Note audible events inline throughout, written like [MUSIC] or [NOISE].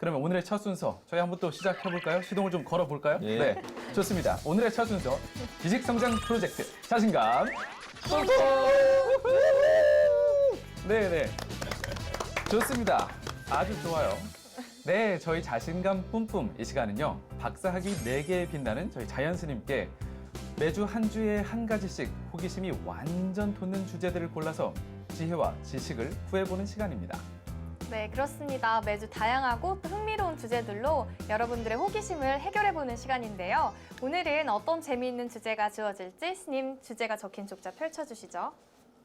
그러면 오늘의 첫 순서 저희 한번 또 시작해 볼까요? 시동을 좀 걸어 볼까요? 예. 네, 좋습니다. 오늘의 첫 순서 지식 성장 프로젝트 자신감 뿜뿜. 네, 네, 좋습니다. 아주 좋아요. 네, 저희 자신감 뿜뿜 이 시간은요 박사학위 4개에 빛나는 저희 자연 스님께 매주 한 주에 한 가지씩 호기심이 완전 돋는 주제들을 골라서 지혜와 지식을 구해보는 시간입니다. 네, 그렇습니다. 매주 다양하고 또 흥미로운 주제들로 여러분들의 호기심을 해결해보는 시간인데요. 오늘은 어떤 재미있는 주제가 주어질지 스님 주제가 적힌 족자 펼쳐주시죠.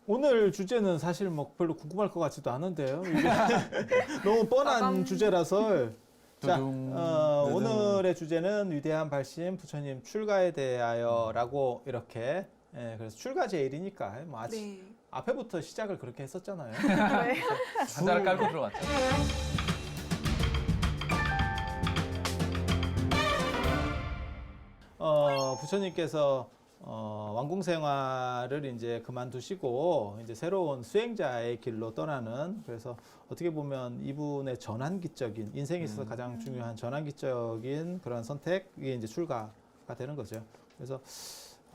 오늘 주제는 사실 뭐 별로 궁금할 것 같지도 않은데요. 이게 [LAUGHS] 너무 뻔한 빠밤. 주제라서. 자, 두둥, 어, 두둥. 오늘의 주제는 위대한 발심 부처님 출가에 대하여라고 이렇게 예, 그래서 출가 제일이니까 뭐 아침 네. 앞에부터 시작을 그렇게 했었잖아요. [LAUGHS] 네. 한자를 깔고 들어왔죠. 어, 부처님께서 어, 왕궁 생활을 이제 그만두시고 이제 새로운 수행자의 길로 떠나는 그래서 어떻게 보면 이분의 전환기적인 인생에 있어서 가장 중요한 전환기적인 그런 선택이 이제 출가가 되는 거죠. 그래서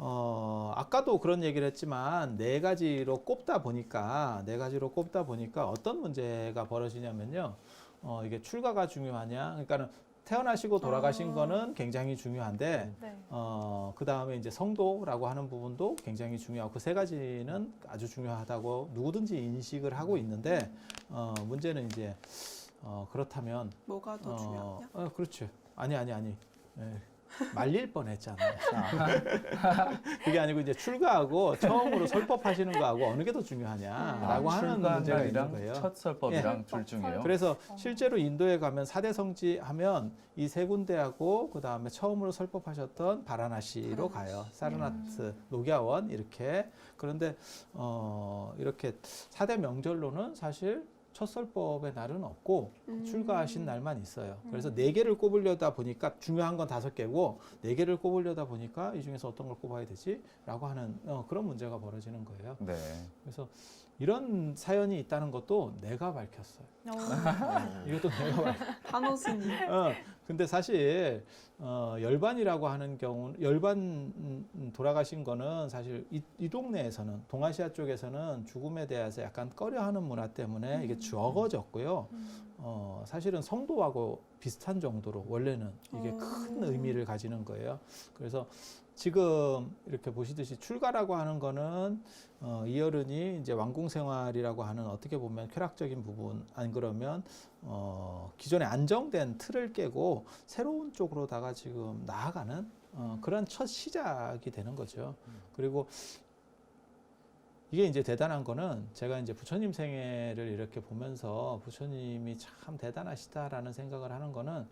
어, 아까도 그런 얘기를 했지만 네 가지로 꼽다 보니까 네 가지로 꼽다 보니까 어떤 문제가 벌어지냐면요. 어, 이게 출가가 중요하냐? 그러니까는 태어나시고 돌아가신 아. 거는 굉장히 중요한데 네. 어, 그 다음에 이제 성도라고 하는 부분도 굉장히 중요하고 그 세 가지는 아주 중요하다고 누구든지 인식을 하고 있는데, 어, 문제는 이제, 어, 그렇다면, 뭐가 더 어, 중요하냐? 어, 그렇죠. 아니, 아니, 아니. 예. 말릴 뻔 했잖아. [LAUGHS] 그게 아니고 이제 출가하고 처음으로 설법하시는 거하고 어느 게 더 중요하냐라고 하는 문제가 있는 거예요. 첫 설법이랑 예. 둘 중이에요. 그래서 실제로 인도에 가면 사대 성지 하면 이 세 군데하고 그 다음에 처음으로 설법하셨던 바라나시로 가요. 사르나트, 녹야원 이렇게. 그런데 어 이렇게 사대 명절로는 사실 첫 설법의 날은 없고 음. 출가하신 날만 있어요. 그래서 네 개를 꼽으려다 보니까 중요한 건 다섯 개고 네 개를 꼽으려다 보니까 이 중에서 어떤 걸 꼽아야 되지?라고 하는 어, 그런 문제가 벌어지는 거예요. 네. 그래서 이런 사연이 있다는 것도 내가 밝혔어요. [LAUGHS] 이것도 내가 밝. [LAUGHS] 한호스님. 어, 근데 사실 어, 열반이라고 하는 경우 열반 음, 돌아가신 거는 사실 이, 이 동네에서는 동아시아 쪽에서는 죽음에 대해서 약간 꺼려하는 문화 때문에 이게 적어졌고요. 어, 사실은 성도하고 비슷한 정도로 원래는 이게 어. 큰 의미를 가지는 거예요. 그래서 지금 이렇게 보시듯이 출가라고 하는 거는 어, 이어른이 이제 왕궁 생활이라고 하는 어떻게 보면 쾌락적인 부분 안 그러면 어, 기존에 안정된 틀을 깨고 새로운 쪽으로다가 지금 나아가는 어, 그런 첫 시작이 되는 거죠. 그리고 이게 이제 대단한 거는 제가 이제 부처님 생애를 이렇게 보면서 부처님이 참 대단하시다라는 생각을 하는 거는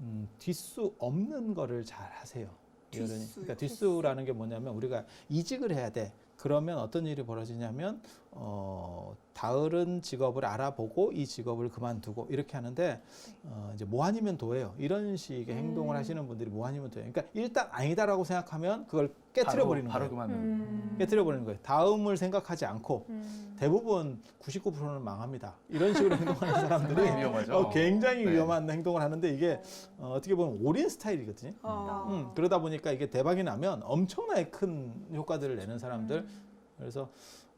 음, 뒷수 없는 거를 잘 하세요. 뒷수, 그러니까 뒷수라는 게 뭐냐면 우리가 이직을 해야 돼. 그러면 어떤 일이 벌어지냐면 어, 다른 직업을 알아보고 이 직업을 그만두고 이렇게 하는데 어, 이제 뭐 아니면 도예요. 이런 식의 행동을 하시는 분들이 뭐 아니면 도예요. 그러니까 일단 아니다라고 생각하면 그걸 깨트려 바로, 버리는 바로 거예요. 그만두는. 음. 깨트려 버리는 거예요. 다음을 생각하지 않고 음. 대부분 99%는 망합니다. 이런 식으로 [LAUGHS] 행동하는 사람들이 위험하죠. 어, 굉장히 네. 위험한 행동을 하는데 이게 어, 어떻게 보면 올인 스타일이거든요. 어. 음, 그러다 보니까 이게 대박이 나면 엄청나게 큰 효과들을 내는 사람들. 음. 그래서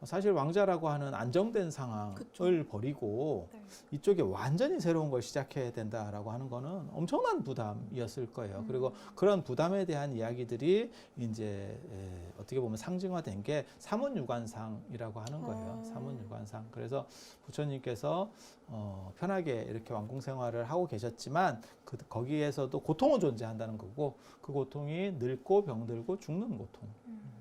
사실 왕자라고 하는 안정된 상황을 그쵸. 버리고 네. 이쪽에 완전히 새로운 걸 시작해야 된다라고 하는 거는 엄청난 부담이었을 거예요. 그리고 그런 부담에 대한 이야기들이 이제 에, 어떻게 보면 상징화된 게 사문유관상이라고 하는 거예요. 어. 사문유관상. 그래서 부처님께서 어, 편하게 이렇게 왕궁 생활을 하고 계셨지만 그, 거기에서도 고통은 존재한다는 거고 그 고통이 늙고 병들고 죽는 고통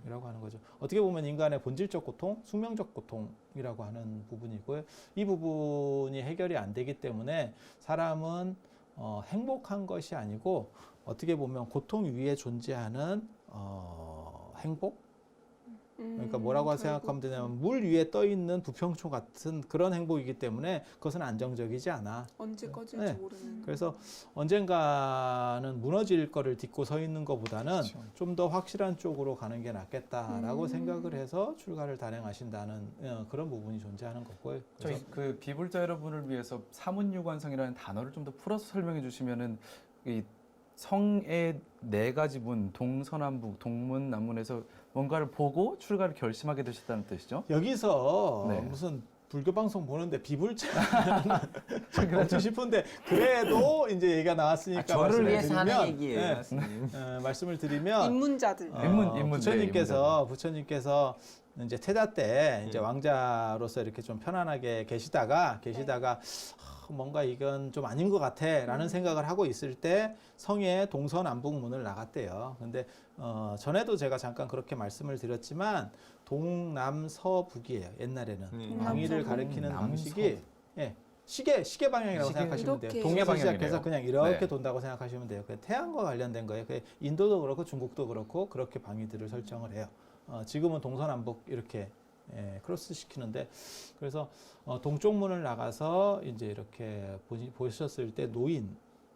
이라고 하는 거죠. 어떻게 보면 인간의 본질적 고통, 숙명적 고통이라고 하는 부분이고요. 이 부분이 해결이 안 되기 때문에 사람은 어, 행복한 것이 아니고 어떻게 보면 고통 위에 존재하는 어, 행복 그러니까 뭐라고 음, 생각하면 되냐면 물 위에 떠 있는 부평초 같은 그런 행복이기 때문에 그것은 안정적이지 않아. 언제 꺼질지 네. 모르는. 그래서 언젠가는 무너질 거를 딛고 서 있는 것보다는 그렇죠. 좀더 확실한 쪽으로 가는 게 낫겠다라고 음. 생각을 해서 출가를 단행하신다는 어, 그런 부분이 존재하는 거고요. 저희 그 비불자 여러분을 위해서 사문유관성이라는 단어를 좀 더 풀어서 설명해 주시면은 이 성의 네 가지 문 동서남북 동문 남문에서 뭔가를 보고 출가를 결심하게 되셨다는 뜻이죠? 여기서 네. 무슨 불교 방송 보는데 비불자 [LAUGHS] 없지 싶은데 그래도 이제 얘기가 나왔으니까 아, 저를 말씀을 위해서 하는 드리면, 얘기예요, 네. 어, 말씀을 드리면 입문자들. 어, 인문, 인문, 네, 부처님께서 부처님께서 이제 태자 때 이제 음. 왕자로서 이렇게 좀 편안하게 계시다가 계시다가 아, 뭔가 이건 좀 아닌 것 같아라는 음. 생각을 하고 있을 때 성의 동서남북 문을 나갔대요. 근데 어, 전에도 제가 잠깐 그렇게 말씀을 드렸지만 동남서북이에요. 옛날에는 음. 방위를 남서북. 가리키는 남서북. 방식이 예, 시계 시계 방향이라고 시계. 생각하시면 돼요. 이렇게. 시작해서 방향이네요. 그냥 이렇게 네. 돈다고 생각하시면 돼요. 그 태양과 관련된 거예요. 그 인도도 그렇고 중국도 그렇고 그렇게 방위들을 설정을 해요. 어, 지금은 동서남북 이렇게 예, 크로스 시키는데 그래서 어, 동쪽 문을 나가서 이제 이렇게 보시, 보셨을 때 노인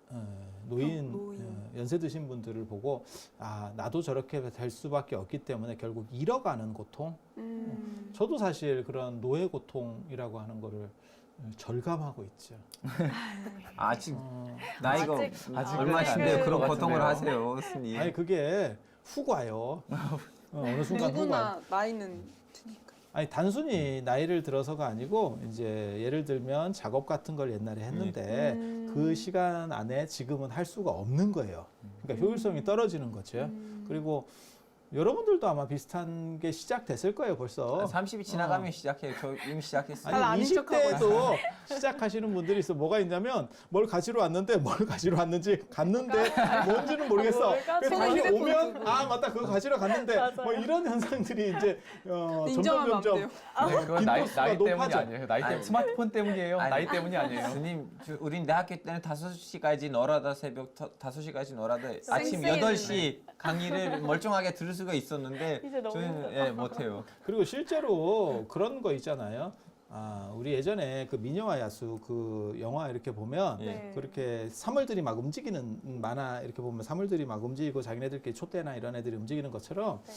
어, 노인, 어, 노인. 어, 연세 드신 분들을 보고 아 나도 저렇게 될 수밖에 없기 때문에 결국 잃어가는 고통 음. 저도 사실 그런 노예 고통이라고 하는 거를 어, 절감하고 있죠. 아직 어, 나이가 아직- 아직은 얼마신데 안될것 그런 고통을. 하세요, 스님. 아니 그게 훅 와요. [LAUGHS] 어, 어느 순간. 누구나 나이는 드니까. 아니 단순히 나이를 들어서가 아니고 이제 예를 들면 작업 같은 걸 옛날에 했는데 음. 그 시간 안에 지금은 할 수가 없는 거예요. 그러니까 효율성이 떨어지는 거죠. 음. 그리고 여러분들도 아마 비슷한 게 시작됐을 거예요 벌써. 30이 지나가면 시작해요. 저 이미 시작했어요. 잘 아니 아닌 척하고 20대에도 시작하시는 분들이 있어. 뭐가 있냐면 뭘 가지러 왔는데 뭘 가지러 왔는지 갔는데 뭔지는 모르겠어. 아, 뭘 가지러 그래서 다시 오면. 아 맞다 그거 가지러 갔는데. 뭐 이런 현상들이 이제 어, 점점 인정하면 안 점점 돼요. 네, 그건 나이, 빈도수가 나이 때문이 높아져. 아니에요. 나이 때문 아니. 스마트폰 때문이에요. 아니. 나이 때문이 아니에요. 스님, 저- 우린 대학교 때는 5시까지 놀아다 새벽 터- 5시까지 놀아다 아침 쌩쌩했는데. 8시 강의를 멀쩡하게 들을 수가 있었는데 이제 너무 저는 예, 못해요. [LAUGHS] 그리고 실제로 그런 거 있잖아요. 아 우리 예전에 그 미녀와 야수 그 영화 이렇게 보면 예. 네. 그렇게 사물들이 막 움직이는 만화 이렇게 보면 사물들이 막 움직이고 자기네들끼리 촛대나 이런 애들이 움직이는 것처럼 네.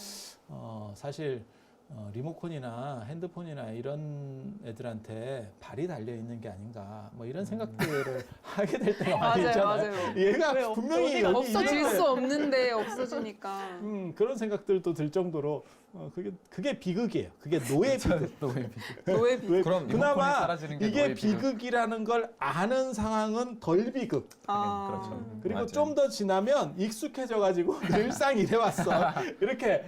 어, 사실 어, 리모컨이나 핸드폰이나 이런 애들한테 발이 달려 있는 게 아닌가 뭐 이런 생각들을 [LAUGHS] 하게 될 때가 많이 맞아요, 있잖아요. 맞아요. 얘가 분명히 어디가 여기 없어질 있는데 수 없는데 없어지니까. [LAUGHS] 음, 그런 생각들도 들 정도로 어, 그게 그게 비극이에요. 그게 노예 비극. [LAUGHS] 노예 노예 비. 왜- 그럼 리모컨이 그나마 사라지는 게 이게 노예 비극. 비극이라는 걸 아는 상황은 덜 비극. 아. 그렇죠. 그리고 맞아요. 좀 더 지나면 익숙해져 가지고 늘상 이래 왔어. 이렇게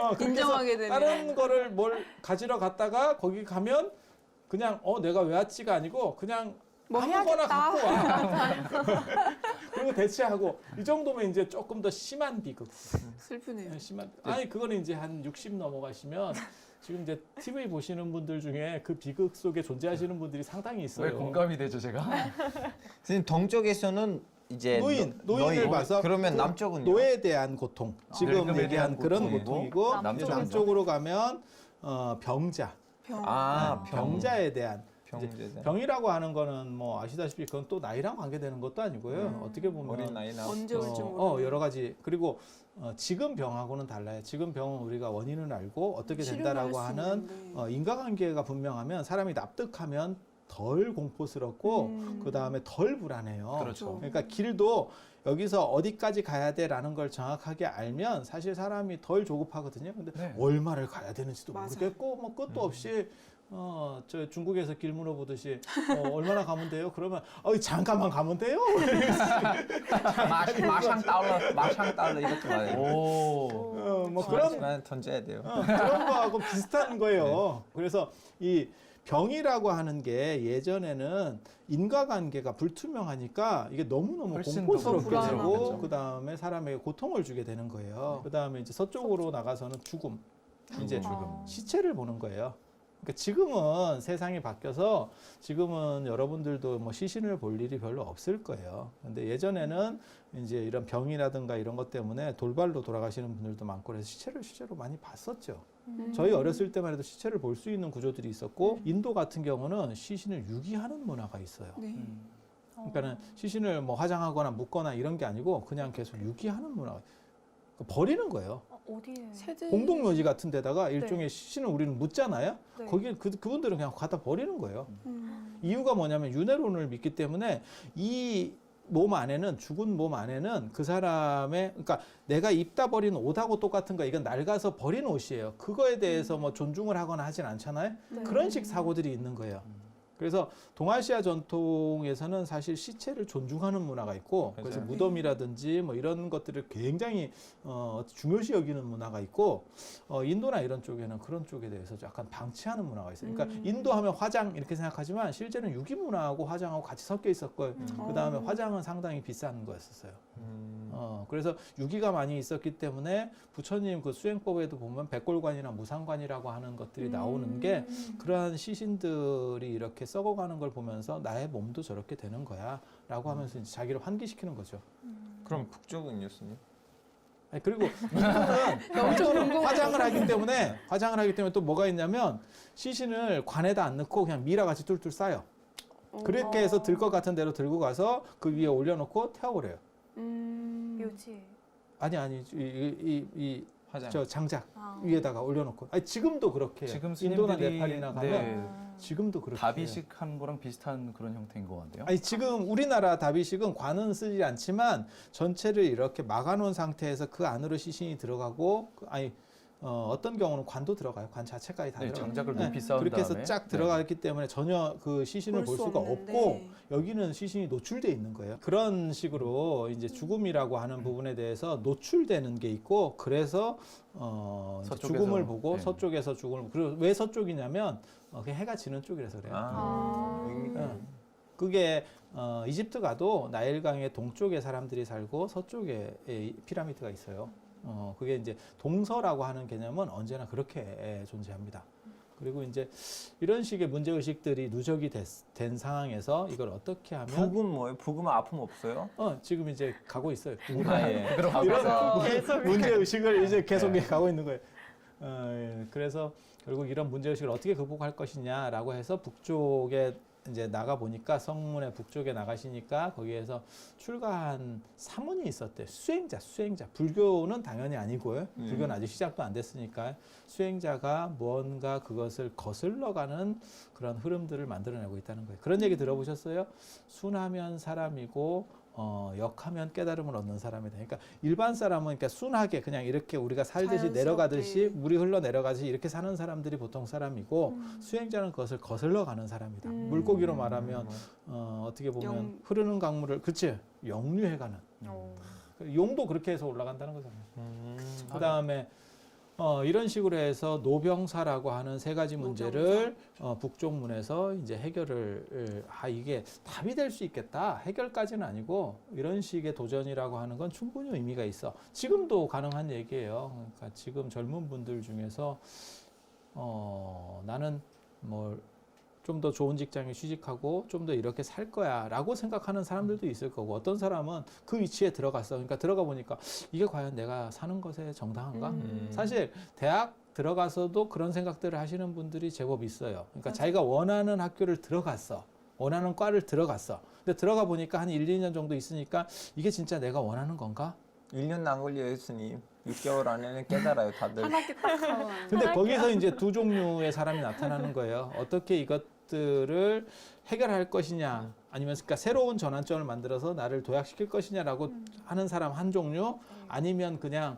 어, 인정하게 되는. 다른 거를 뭘 가지러 갔다가 거기 가면 그냥 어 내가 왜 왔지가 아니고 그냥 뭐 아무거나 해야겠다. 갖고 와. [LAUGHS] [LAUGHS] 그리고 대체하고 이 정도면 이제 조금 더 심한 비극. 슬프네요. 네, 심한. 아니 그거는 이제 한 60 넘어가시면 지금 이제 TV 보시는 분들 중에 그 비극 속에 존재하시는 분들이 상당히 있어요. 왜 공감이 되죠, 제가? [LAUGHS] 스님 동쪽에서는 이제 노인, 노- 노인을 노인. 봐서 그러면 그 남쪽은요? 노예에 대한 고통. 지금 늙음에 얘기한 대한 그런 고통이고, 고통이고 이제 남쪽에서. 남쪽으로 가면 어, 병자. 병. 아, 네, 병. 병자에 대한 병제자. 병이라고 하는 거는 뭐 아시다시피 그건 또 나이랑 관계되는 것도 아니고요. 음. 어떻게 보면 어린 나이 나. 언제 올지 어. 어, 여러 가지 그리고 어, 지금 병하고는 달라요. 지금 병은 우리가 원인을 알고 어떻게 치료를 된다라고 할수 하는 있는데. 어, 인과관계가 분명하면 사람이 납득하면 덜 공포스럽고 음. 그 다음에 덜 불안해요. 그렇죠. 그러니까 길도 여기서 어디까지 가야 돼라는 걸 정확하게 알면 사실 사람이 덜 조급하거든요. 근데 네. 얼마를 가야 되는지도 맞아요. 모르겠고 뭐 끝도 음. 없이 어, 저 중국에서 길 물어보듯이 어, 얼마나 가면 돼요? 그러면 어, 잠깐만 가면 돼요? [LAUGHS] 마, 마샹 달러, 마샹 달러 이렇게 말해요. 오. 어, 뭐 그런 그런 던져야 돼요. 어, 그런 거하고 비슷한 거예요. 그래서 이 병이라고 하는 게 예전에는 인과관계가 불투명하니까 이게 너무너무 공포스럽게. 되고 그 다음에 사람에게 고통을 주게 되는 거예요. 그 다음에 이제 서쪽으로 나가서는 죽음. 이제 죽음. 어. 시체를 보는 거예요. 그러니까 지금은 세상이 바뀌어서 지금은 여러분들도 뭐 시신을 볼 일이 별로 없을 거예요. 근데 예전에는 이제 이런 병이라든가 이런 것 때문에 돌발로 돌아가시는 분들도 많고 그래서 시체를 실제로 많이 봤었죠. 음. 저희 어렸을 때만 해도 시체를 볼 수 있는 구조들이 있었고 인도 같은 경우는 시신을 유기하는 문화가 있어요. 네. 그러니까는 시신을 뭐 화장하거나 묻거나 이런 게 아니고 그냥 계속 유기하는 문화. 버리는 거예요. 어, 어디에? 세대 공동묘지 같은 데다가 일종의 시신을 우리는 묻잖아요. 네. 거기 그 그분들은 그냥 갖다 버리는 거예요. 음. 이유가 뭐냐면 윤회론을 믿기 때문에 이 몸 안에는 죽은 몸 안에는 그 사람의 그러니까 내가 입다 버린 옷하고 똑같은 거 이건 낡아서 버린 옷이에요. 그거에 대해서 뭐 존중을 하거나 하진 않잖아요. 네. 그런 식 사고들이 있는 거예요. 그래서 동아시아 전통에서는 사실 시체를 존중하는 문화가 있고 그래서 맞아요. 무덤이라든지 뭐 이런 것들을 굉장히 어, 중요시 여기는 문화가 있고 어, 인도나 이런 쪽에는 그런 쪽에 대해서 약간 방치하는 문화가 있어요. 그러니까 음. 인도 하면 화장 이렇게 생각하지만 실제는 유기 문화하고 화장하고 같이 섞여 있었고 음. 그 다음에 어. 화장은 상당히 비싼 거였었어요. 음. 어, 그래서 유기가 많이 있었기 때문에 부처님 그 수행법에도 보면 백골관이나 무상관이라고 하는 것들이 나오는 게 음. 그러한 시신들이 이렇게 썩어가는 걸 보면서 나의 몸도 저렇게 되는 거야 라고 하면서 이제 자기를 환기시키는 거죠. 그럼 북쪽은요, 스님? 아니, 그리고 [LAUGHS] 인도는 화장을 하기 때문에 화장을 하기 때문에 또 뭐가 있냐면 시신을 관에다 안 넣고 그냥 미라같이 뚫뚫 싸요. 그렇게 해서 들 것 같은 대로 들고 가서 그 위에 올려놓고 태워버려요. 음. 묘지. 아니 아니 이 이 이 화장. 저 장작 아. 위에다가 올려놓고. 아니 지금도 그렇게. 지금 인도나 스님들이 네팔이나 가면 네. 아. 지금도 그렇게 해요. 다비식 한 거랑 비슷한 그런 형태인 것 같네요. 아니 지금 우리나라 다비식은 관은 쓰지 않지만 전체를 이렇게 막아놓은 상태에서 그 안으로 시신이 들어가고 그- 아니 어, 어떤 경우는 관도 들어가요. 관 자체까지 다 네, 들어가요. 장작을 네, 높이 쌓은 그렇게 해서 다음에 쫙 네. 들어가기 때문에 전혀 그 시신을 볼수 수가 없는데. 없고 여기는 시신이 노출돼 있는 거예요. 그런 식으로 이제 죽음이라고 하는 부분에 대해서 노출되는 게 있고 그래서 어 이제 서쪽에서, 죽음을 보고 네. 서쪽에서 죽음을 그리고 왜 서쪽이냐면 어, 그 해가 지는 쪽이라서 그래요. 아, 아. 의미가 응. 그게 어, 이집트 가도 나일강의 동쪽에 사람들이 살고 서쪽에 이 피라미드가 있어요. 어, 그게 이제 동서라고 하는 개념은 언제나 그렇게 에, 존재합니다. 그리고 이제 이런 식의 문제 의식들이 누적이 됐, 된 상황에서 이걸 어떻게 하면 북은 뭐예요? 북은 아픔 없어요? 어, 지금 이제 가고 있어요. 아, 예. 이런 [LAUGHS] 문제 의식을 이제 계속 가고 있는 거예요. 어, 예. 그래서 결국 이런 문제 의식을 어떻게 극복할 것이냐라고 해서 북쪽에 이제 나가 보니까 성문의 북쪽에 나가시니까 거기에서 출가한 사문이 있었대. 요 수행자, 수행자. 불교는 당연히 아니고요. 음. 불교는 아직 시작도 안 됐으니까 수행자가 무언가 그것을 거슬러 가는 그런 흐름들을 만들어내고 있다는 거예요. 그런 얘기 들어보셨어요? 순하면 사람이고 어, 역하면 깨달음을 얻는 사람이다. 그러니까 일반 사람은 그러니까 순하게 그냥 이렇게 우리가 살듯이 자연스럽게. 내려가듯이 물이 흘러 내려가듯이 이렇게 사는 사람들이 보통 사람이고 음. 수행자는 그것을 거슬러 가는 사람이다. 음. 물고기로 말하면 어, 어떻게 보면 영- 흐르는 강물을 그치 역류해 가는 어. 용도 그렇게 해서 올라간다는 거잖아요. 음. 그 다음에 어, 이런 식으로 해서 노병사라고 하는 세 가지 문제를 어, 북쪽문에서 이제 해결을 아 이게 답이 될 수 있겠다. 해결까지는 아니고 이런 식의 도전이라고 하는 건 충분히 의미가 있어. 지금도 가능한 얘기예요. 그러니까 지금 젊은 분들 중에서 어, 나는 뭐 좀 더 좋은 직장에 취직하고 좀 더 이렇게 살 거야 라고 생각하는 사람들도 있을 거고 어떤 사람은 그 위치에 들어갔어. 그러니까 들어가 보니까 이게 과연 내가 사는 것에 정당한가? 음. 사실 대학 들어가서도 그런 생각들을 하시는 분들이 제법 있어요. 그러니까 맞아요. 자기가 원하는 학교를 들어갔어. 원하는 과를 들어갔어. 근데 들어가 보니까 한 1, 2년 정도 있으니까 이게 진짜 내가 원하는 건가? 1년도 안 걸려요, 스님. 6개월 안에는 깨달아요, 다들. 딱 [LAUGHS] 근데 거기서 이제 두 종류의 사람이 나타나는 거예요. 어떻게 이것 들을 해결할 것이냐, 아니면 그러니까 새로운 전환점을 만들어서 나를 도약시킬 것이냐라고 하는 사람 한 종류, 아니면 그냥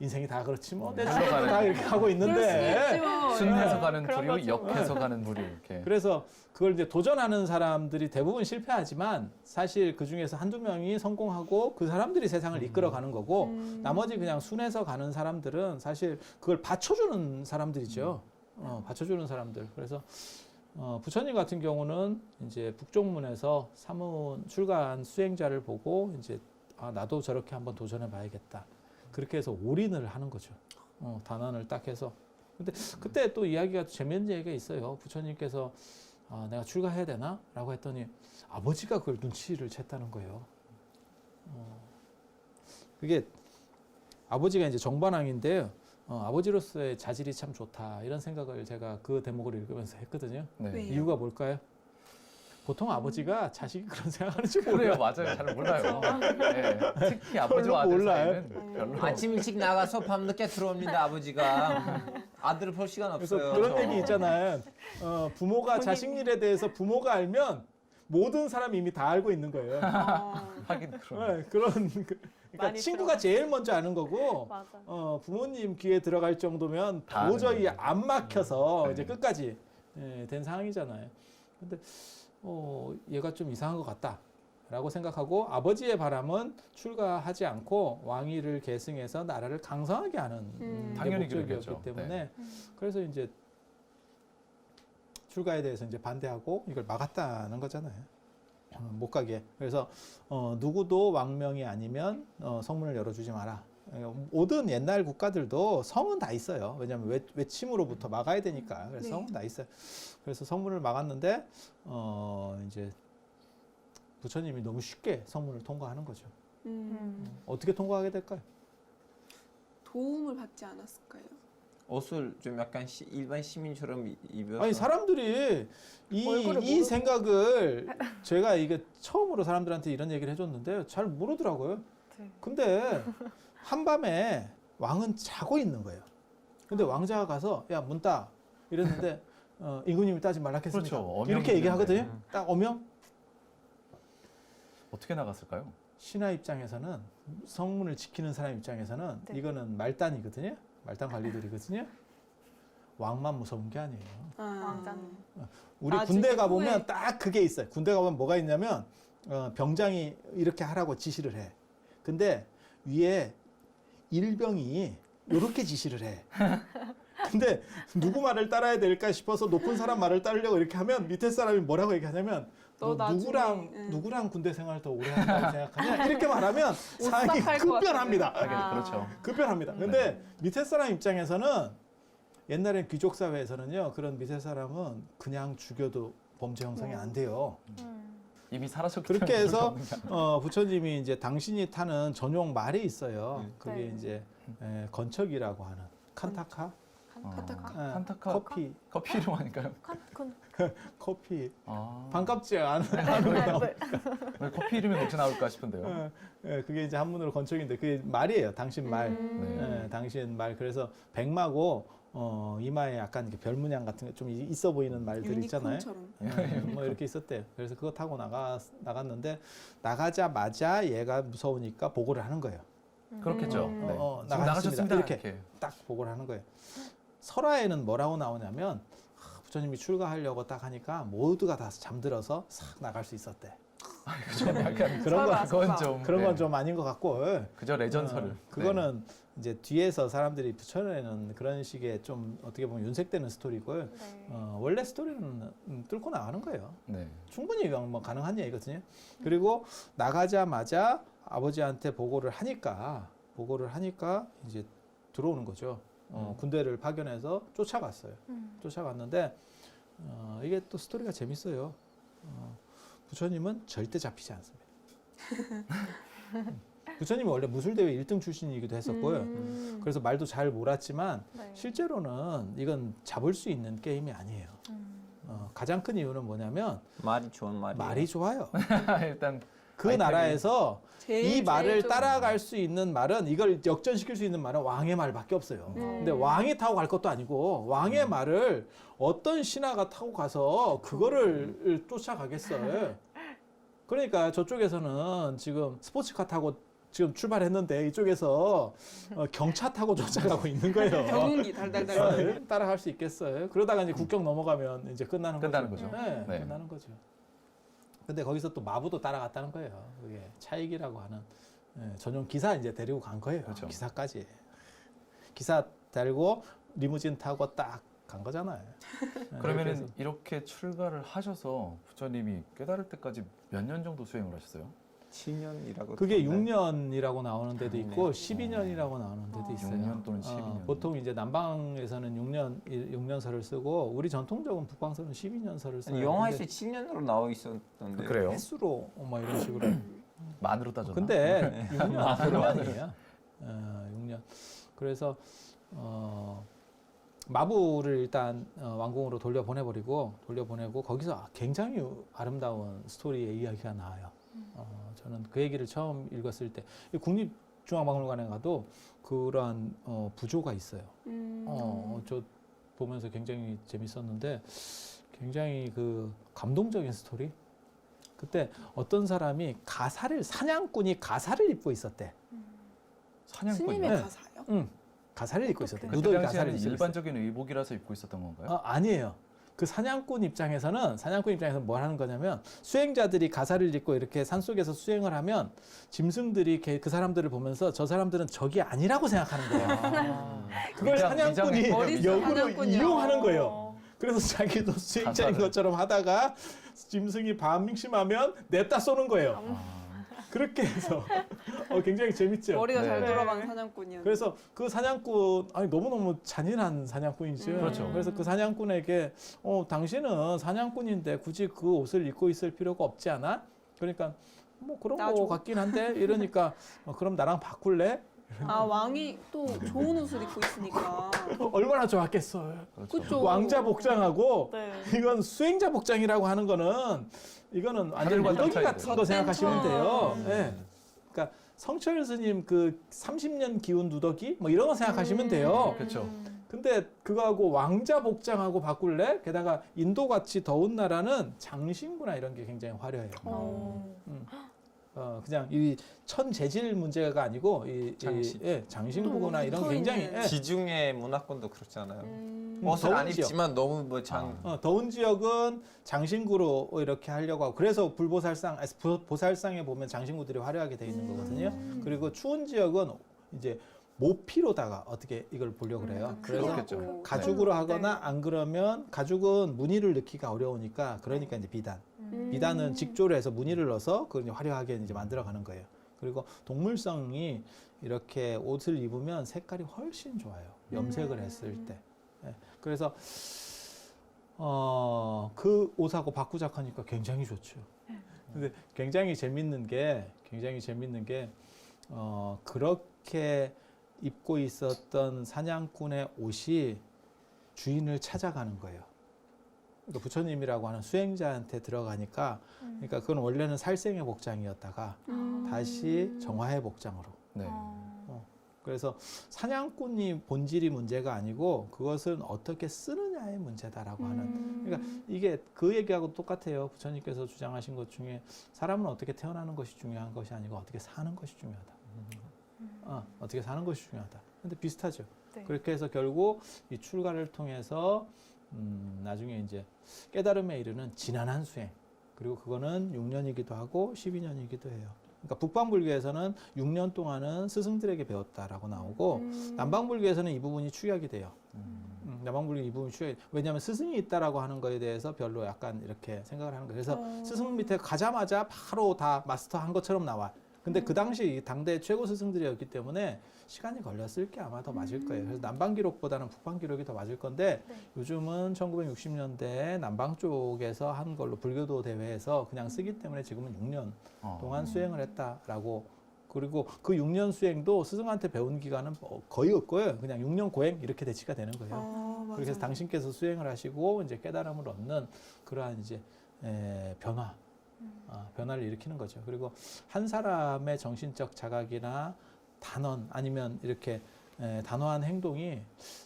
인생이 다 그렇지 뭐내 주변도 다 이렇게 하고 있는데 순해서 가는 부류, 거죠. 역해서 가는 부류 이렇게. 그래서 그걸 이제 도전하는 사람들이 대부분 실패하지만 사실 그 중에서 한두 명이 성공하고 그 사람들이 세상을 이끌어가는 거고 음. 나머지 그냥 순해서 가는 사람들은 사실 그걸 받쳐주는 사람들이죠. 어, 받쳐주는 사람들. 그래서 어, 부처님 같은 경우는 이제 북쪽문에서 사문 출가한 수행자를 보고 이제 아, 나도 저렇게 한번 도전해 봐야겠다. 그렇게 해서 올인을 하는 거죠. 어, 단언을 딱 해서 근데 그때 또 이야기가 재미있는 얘기가 있어요. 부처님께서 아, 내가 출가해야 되나? 라고 했더니 아버지가 그걸 눈치를 챘다는 거예요. 어, 그게 아버지가 이제 정반왕인데요. 어, 아버지로서의 자질이 참 좋다 이런 생각을 제가 그 대목을 읽으면서 했거든요. 네. 왜? 이유가 뭘까요? 보통 아버지가 자식이 그런 생각하는 줄 그래요, 몰라요. 맞아요. 잘 몰라요. 네. 특히 아버지와 아들 몰라요. 사이는 별로. 아침 일찍 나가서 밤 늦게 들어옵니다 아버지가 아들을 볼 시간 그래서 없어요. 그런 얘기 있잖아요. 어, 부모가 자식 일에 대해서 부모가 알면 모든 사람이 이미 다 알고 있는 거예요. 어. 하긴 그런. 네, 그런 그- 그러니까 친구가 제일 먼저 아는 거고. 어, 부모님 귀에 들어갈 정도면 다 도저히. 안 막혀서 네. 이제 끝까지 예, 된 상황이잖아요. 근데 어, 얘가 좀 이상한 것 같다 라고 생각하고 아버지의 바람은 출가하지 않고 왕위를 계승해서 나라를 강성하게 하는 음. 게 당연히 목적이었기 그러겠죠. 때문에 그래서 이제 출가에 대해서 이제 반대하고 이걸 막았다는 거잖아요. 어, 못 가게. 그래서 어, 누구도 왕명이 아니면 어, 성문을 열어주지 마라. 어, 모든 옛날 국가들도 성은 다 있어요. 왜냐하면 외, 외침으로부터 막아야 되니까. 그래서 네. 성은 다 있어요. 그래서 성문을 막았는데 어, 이제 부처님이 너무 쉽게 성문을 통과하는 거죠. 음. 음. 어떻게 통과하게 될까요? 도움을 받지 않았을까요? 옷을 좀 약간 시- 일반 시민처럼 이- 입어서 아니 사람들이 이, 얼굴을 이 모르- 생각을 제가 이게 처음으로 사람들한테 이런 얘기를 해줬는데 잘 모르더라고요. 네. 근데 한밤에 왕은 자고 있는 거예요. 근데 왕자가 가서 야 문 따 이랬는데 어, 임금님이 따지 말라 했습니다. 그렇죠. 이렇게 얘기하거든요. 있는데. 딱 어명 어떻게 나갔을까요? 신하 입장에서는 성문을 지키는 사람 입장에서는 네. 이거는 말단이거든요. 말단 관리들이거든요. 왕만 무서운 게 아니에요. 아. 왕자는. 우리 군대 가 보면 후에- 딱 그게 있어요. 군대 가 보면 뭐가 있냐면 어, 병장이 이렇게 하라고 지시를 해. 근데 위에 일병이 이렇게 지시를 해. [LAUGHS] 근데 누구 말을 따라야 될까 싶어서 높은 사람 말을 따르려고 이렇게 하면 밑에 사람이 뭐라고 얘기하냐면 너너 나중에, 누구랑 응. 누구랑 군대 생활 더 오래 한다고 생각하냐 이렇게 말하면 [LAUGHS] 것 급변합니다. 하긴 그렇죠. 급변합니다. 근데 밑에 사람 입장에서는 옛날엔 귀족 사회에서는요 그런 밑에 사람은 그냥 죽여도 범죄 형성이 네. 안 돼요. 음. 이미 사라졌기 그렇게 때문에 해서 그런 게 아니라. 어, 부처님이 이제 당신이 타는 전용 말이 있어요. 음. 그게 네. 이제 에, 건척이라고 하는 칸타카 어, 카타카. 에, 칸타카 커피 커피 이름 아닐까요? 칸, 콘. [LAUGHS] 커피 아, 반갑지 않은 네. 왜 커피 이름이 혹시 나올까 싶은데요. 에, 에, 그게 이제 한문으로 건척인데 그게 말이에요. 당신 말. 음. 예, 당신 말 그래서 백마고 어, 이마에 약간 이렇게 별 문양 같은 게 좀 있어 보이는 말들 있잖아요. 유니콘처럼. 예, 뭐 이렇게 있었대요. 그래서 그거 타고 나가 나갔는데 나가자마자 얘가 무서우니까 보고를 하는 거예요. 그렇겠죠. 음. 네. 어, 어, 지금 나가셨습니다. 나가셨습니다. 이렇게. 이렇게. 딱 보고를 하는 거예요. 설화에는 뭐라고 나오냐면 아, 부처님이 출가하려고 딱 하니까 모두가 다 잠들어서 싹 나갈 수 있었대. 좀 약간 그런 거 그건. 좀 그런 네. 건좀 아닌 것 같고. 예. 그저 레전설을. 어, 그거는 이제 뒤에서 사람들이 붙여내는 그런 식의 좀 어떻게 보면 윤색되는 스토리고요. 네. 어, 원래 스토리는 음, 뚫고 나가는 거예요. 네. 네. 충분히 뭐 가능한 얘기거든요. 그리고 나가자마자 아버지한테 보고를 하니까 보고를 하니까 이제 들어오는 거죠. 어, 음. 군대를 파견해서 쫓아갔어요. 음. 쫓아갔는데 어, 이게 또 스토리가 재밌어요. 어, 부처님은 절대 잡히지 않습니다. [LAUGHS] 음. 부처님이 원래 무술대회 1등 출신이기도 했었고요. 음. 그래서 말도 잘 몰았지만 네. 실제로는 이건 잡을 수 있는 게임이 아니에요. 음. 어, 가장 큰 이유는 뭐냐면 말이 좋은 말이에요. 말이 좋아요. [LAUGHS] 일단 그 아이템이- 나라에서 제일 이 제일 말을 좀- 따라갈 수 있는 말은 이걸 역전시킬 수 있는 말은 왕의 말밖에 없어요. 음. 근데 왕이 타고 갈 것도 아니고 왕의 음. 말을 어떤 신하가 타고 가서 그거를 쫓아가겠어요. 그러니까 저쪽에서는 지금 스포츠카 타고 지금 출발했는데 이쪽에서 어, 경차 타고 [LAUGHS] 쫓아가고 있는 거예요. 경운기 달달달. 어, 따라갈 수 있겠어요. 그러다가 이제 국경 넘어가면 이제 끝나는 끝나는 거죠. 거죠. 네, 네. 끝나는 거죠. 근데 거기서 또 마부도 따라갔다는 거예요. 그게 차익이라고 하는 예, 전용 기사 이제 데리고 간 거예요. 그렇죠. 기사까지. 기사 달고 리무진 타고 딱 간 거잖아요. [LAUGHS] 예, 그러면은 그래서 이렇게 출가를 하셔서 부처님이 깨달을 때까지 몇 년 정도 수행을 하셨어요? 7년이라고. 그게 6년이라고 나오는 데도 있고 네. 12년이라고 나오는 데도 있어요. 6년 또는 어, 12년. 보통 이제 남방에서는 6년 6년설을 쓰고 우리 전통적인 북방서는 12년설을 써요. 영화에서 근데 7년으로 나와 있었던데. 그래요? 횟수로 뭐 이런 [CLEARS THROAT] 식으로. 만으로 따졌나? 근데 6년 6년이에요. 어, 6년. 그래서 어, 마부를 일단 어, 왕궁으로 돌려보내버리고 돌려보내고 거기서 굉장히 아름다운 스토리의 이야기가 나와요. 어, 저는 그 얘기를 처음 읽었을 때 국립중앙박물관에 가도 그러한 어, 부조가 있어요. 음. 어, 저 보면서 굉장히 재밌었는데 굉장히 그 감동적인 스토리. 그때 어떤 사람이 가사를 사냥꾼이 가사를 입고 있었대. 사냥꾼. 스님의 네. 가사요? 응. 가사를 입고 있었대. 그 누더기 당시에는 가사를 입고 있었대. 일반적인 의복이라서 입고 있었던 건가요? 어, 아니에요. 그 사냥꾼 입장에서는 사냥꾼 입장에서 뭘 하는 거냐면 수행자들이 가사를 입고 이렇게 산 속에서 수행을 하면 짐승들이 걔- 그 사람들을 보면서 저 사람들은 적이 아니라고 생각하는 거예요. 아, [LAUGHS] 그걸 사냥꾼이 역으로. 이용하는 거예요. 그래서 자기도 수행자인 가사를. 것처럼 하다가 짐승이 반심하면 냅다 쏘는 거예요. 아, 그렇게 해서 [LAUGHS] 어, 굉장히 재밌죠. 머리가 잘 네. 돌아가는 사냥꾼이었는데. 그래서 그 사냥꾼 아니 너무 너무 잔인한 사냥꾼이죠. 음. 그렇죠. 그래서 그 사냥꾼에게 어 당신은 사냥꾼인데 굳이 그 옷을 입고 있을 필요가 없지 않아? 그러니까 뭐 그런 줘. 거 같긴 한데 이러니까 어, 그럼 나랑 바꿀래? 아 왕이 또 좋은 옷을 입고 있으니까. [LAUGHS] 얼마나 좋았겠어요. 그렇죠. 왕자 복장하고 네. 이건 수행자 복장이라고 하는 거는 이거는 완전 차이죠. 같은 거 생각하시면 돼요. 음. 예. 그러니까 성철 스님 그 30년 기운 누더기 뭐 이런 거 생각하시면 돼요. 그렇죠. 근데 그거하고 왕자 복장하고 바꿀래? 게다가 인도 같이 더운 나라는 장신구나 이런 게 굉장히 화려해요. 어. 어 그냥 이 천 재질 문제가 아니고 이, 장신. 이 예, 장신구나 또 이런 붙어 굉장히 있는. 예. 지중해 문화권도 그렇잖아요. 음. 음. 옷을 안 더운 지역. 입지만 너무 뭐 장. 어, 더운 지역은 장신구로 이렇게 하려고 하고 그래서 불보살상 아니, 보- 보살상에 보면 장신구들이 화려하게 돼 있는 거거든요. 음. 그리고 추운 지역은 이제 모피로다가 어떻게 이걸 보려고 그래요. 음, 그래서. 가죽으로 네. 하거나 안 그러면 가죽은 무늬를 넣기가 어려우니까 그러니까 이제 비단. 음. 비단은 직조를 해서 무늬를 넣어서 그걸 이제 화려하게 이제 만들어 가는 거예요. 그리고 동물성이 이렇게 옷을 입으면 색깔이 훨씬 좋아요. 염색을 음. 했을 때. 예. 그래서 어, 그 옷하고 바꾸자 하니까 굉장히 좋죠. 근데 굉장히 재밌는 게 굉장히 재밌는 게 어, 그렇게 입고 있었던 사냥꾼의 옷이 주인을 찾아가는 거예요. 그러니까 부처님이라고 하는 수행자한테 들어가니까 그러니까 그건 원래는 살생의 복장이었다가 음. 다시 정화의 복장으로. 네. 그래서 사냥꾼이 본질이 문제가 아니고 그것은 어떻게 쓰느냐의 문제다라고 하는 음. 그러니까 이게 그 얘기하고 똑같아요. 부처님께서 주장하신 것 중에 사람은 어떻게 태어나는 것이 중요한 것이 아니고 어떻게 사는 것이 중요하다. 어, 어떻게 사는 것이 중요하다. 근데 비슷하죠. 네. 그렇게 해서 결국 이 출가를 통해서 음, 나중에 이제 깨달음에 이르는 지난한 수행. 그리고 그거는 6년이기도 하고 12년이기도 해요. 그러니까 북방불교에서는 6년 동안은 스승들에게 배웠다라고 나오고 음. 남방불교에서는 이 부분이 축약이 돼요. 음, 남방불교 이 부분이 축약이 왜냐하면 스승이 있다라고 하는 거에 대해서 별로 약간 이렇게 생각을 하는 거예요. 그래서 어. 스승 밑에 가자마자 바로 다 마스터한 것처럼 나와. 근데 그 당시 당대 최고 스승들이었기 때문에 시간이 걸렸을 게 아마 더 맞을 거예요. 그래서 남방 기록보다는 북방 기록이 더 맞을 건데 네. 요즘은 1960년대 남방 쪽에서 한 걸로 불교도 대회에서 그냥 쓰기 때문에 지금은 6년 어. 동안 수행을 했다라고 그리고 그 6년 수행도 스승한테 배운 기간은 뭐 거의 없고요. 그냥 6년 고행 이렇게 대치가 되는 거예요. 아, 그렇게 해서. 당신께서 수행을 하시고 이제 깨달음을 얻는 그러한 이제 에, 변화, 아, 변화를 일으키는 거죠. 그리고 한 사람의 정신적 자각이나 단언 아니면 이렇게 에, 단호한 행동이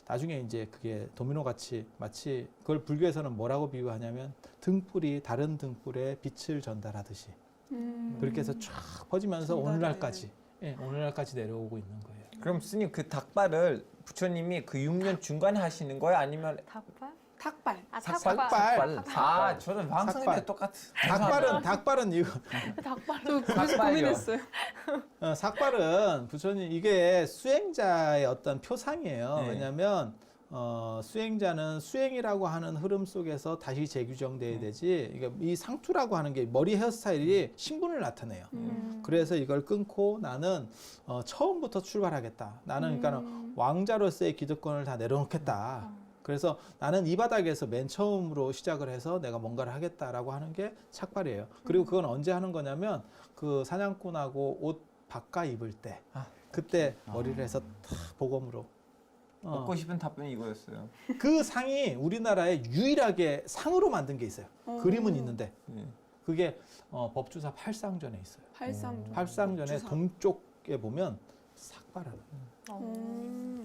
나중에 이제 그게 도미노 같이 마치 그걸 불교에서는 뭐라고 비유하냐면 등불이 다른 등불에 빛을 전달하듯이 음. 그렇게 해서 쫙 퍼지면서 전달이 오늘날까지 예, 오늘날까지 내려오고 있는 거예요. 그럼 스님 그 닭발을 부처님이 그 6년 중간에 하시는 거예요? 아니면 닭발? 탁발. 아 삭발. 닭발. 아 저는 방송인데 삭발. 똑같은. 닭발은 닭발은 이거 닭발. 저 그래서 닭발이요. 고민했어요. 어, 삭발은 부처님 이게 수행자의 어떤 표상이에요. 네. 왜냐하면 어, 수행자는 수행이라고 하는 흐름 속에서 다시 재규정돼야 되지. 이게 이 상투라고 하는 게 머리 헤어스타일이 신분을 나타내요. 음. 그래서 이걸 끊고 나는 어, 처음부터 출발하겠다. 나는 그러니까 음. 왕자로서의 기득권을 다 내려놓겠다. 그래서 나는 이 바닥에서 맨 처음으로 시작을 해서 내가 뭔가를 하겠다라고 하는 게 착발이에요. 그리고 그건 언제 하는 거냐면 그 사냥꾼하고 옷 바꿔 입을 때 아. 그때 머리를 해서 탁 보검으로 어. 먹고 싶은 답변이 이거였어요. 그 상이 우리나라에 유일하게 상으로 만든 게 있어요. 어. 그림은 있는데 네. 그게 어, 법주사 팔상전에 있어요. 팔상. 팔상전의 주사. 동쪽에 보면 삭발하는 어. 음.